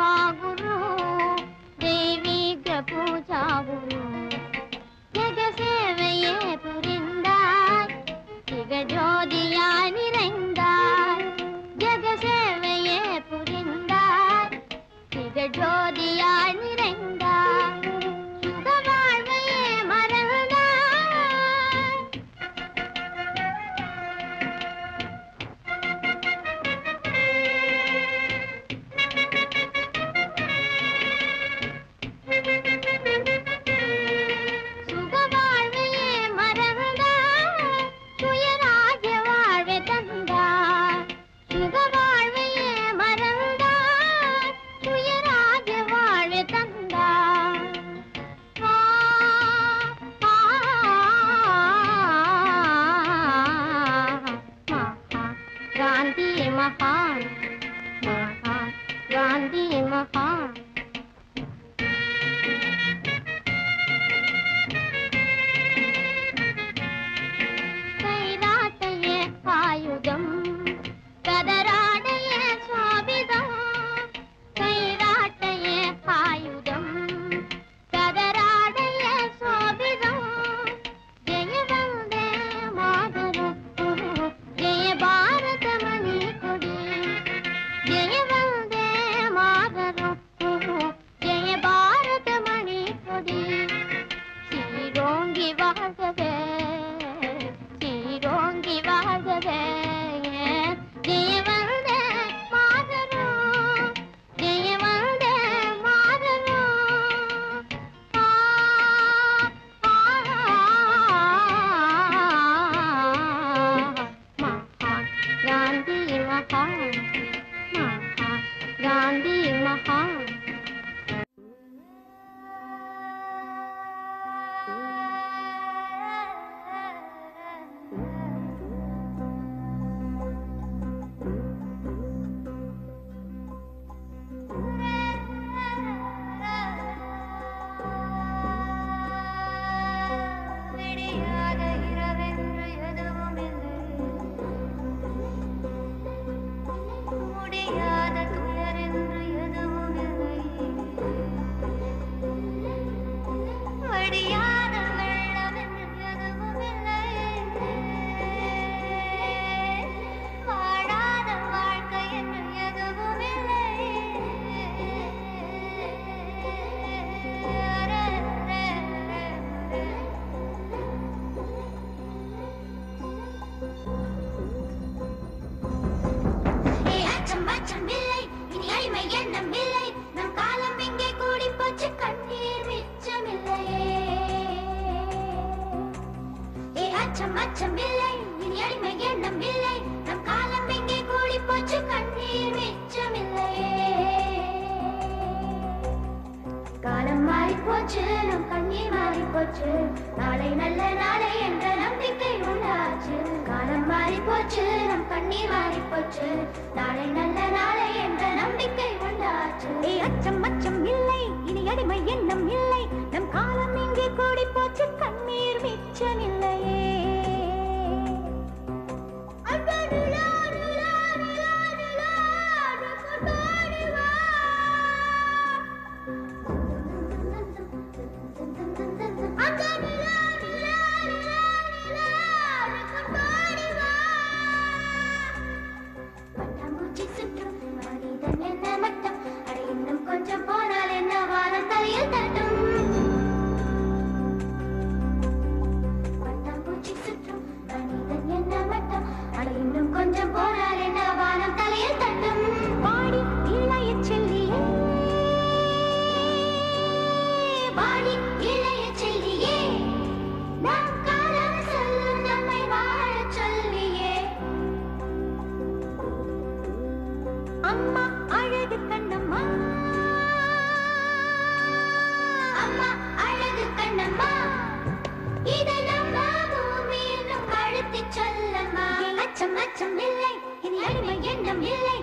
சேவா குரு தெய்வீக பூஜா குரு ஜெக சேவையே புரிந்தாய் ஜிகஜோதியாய் நிறைந்தாய் ஜெக சேவையே புரிந்தாய் ஜிகஜோதியாய் गांधी महा அச்சம் அச்சம் இல்லை. இனி அடிமை எண்ணம் இல்லை. நம் காலம் எங்கே கூடி போச்சு? கண்ணீர் மிச்சமில்லையே காலம் மாறி போச்சு நம் கண்ணீர் மாறி போச்சு நாளை நல்ல நாளை என்ற நம்பிக்கை உண்டாச்சு. காலம் மாறி போச்சு நம் கண்ணீர் மாறி போச்சு நாளை நல்ல நாளை என்ற நம்பிக்கை உண்டாச்சு. அச்சம் அச்சம் இல்லை. இனி அடிமை எண்ணம் இல்லை. நம் காலம் இங்கே கூடி போச்சு? அம்மா அழகு கண்ணம்மா. அம்மா அழகு கண்ணம்மா. இதை நம்ம பூமி என்றும் அழுத்தி சொல்லம்மா. அச்சம் அச்சம் இல்லை இனி அடிமை எண்ணம் இல்லை.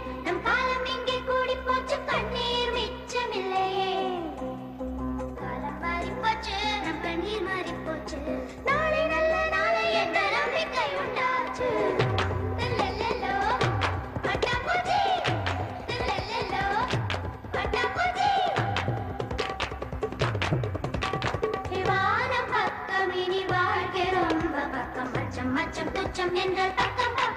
வானம் பக்கம் இனி வாழ்க்கை ரொம்ப பக்கம் அச்சம் அச்சம் துச்சம் என்ற பக்கம்